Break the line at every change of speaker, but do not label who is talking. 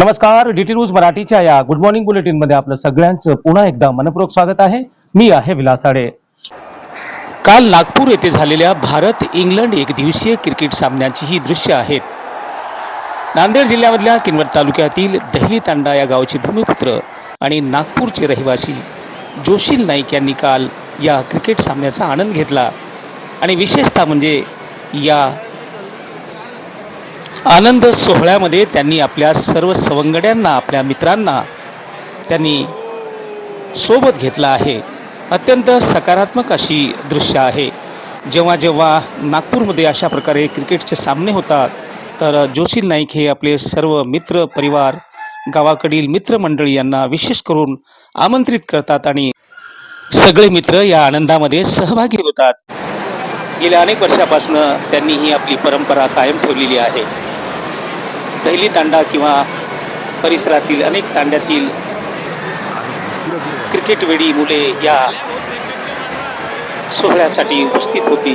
नमस्कार DT news मराठीच्या या गुड मॉर्निंग बुलेटिनमध्ये आपलं सगळ्यांचं पुन्हा एकदा मनपूर्वक स्वागत आहे. मी आहे विलास आडे. काल नागपूर येथे झालेल्या भारत इंग्लंड एक दिवसीय क्रिकेट सामन्याची ही दृश्य आहेत. नांदेड जिल्ह्यामधल्या किनवट तालुक्यातील दहली तांडा या गावचे भूमिपुत्र आणि नागपूरचे रहिवासी जोशील नाईक यांनी काल या क्रिकेट सामन्याचा आनंद घेतला. आणि विशेषतः म्हणजे या आनंद सोहळ्यामध्ये त्यांनी आपल्या सर्व सवंगड्यांना आपल्या मित्रांना त्यांनी सोबत घेतला आहे. अत्यंत सकारात्मक अशी दृश्य आहे. जेव्हा जेव्हा नागपूरमध्ये अशा प्रकारे क्रिकेटचे सामने होतात तर जोशी नाईक हे आपले सर्व मित्र परिवार गावाकडील मित्रमंडळी यांना विशेष करून आमंत्रित करतात आणि सगळे मित्र या आनंदामध्ये सहभागी होतात. गेल्या अनेक वर्षापासून त्यांनी ही आपली परंपरा कायम ठेवलेली आहे. दहली तांडा किंवा परिसरातील अनेक तांड्यातील क्रिकेटवेडी मुले या सोहळ्यासाठी उपस्थित होती.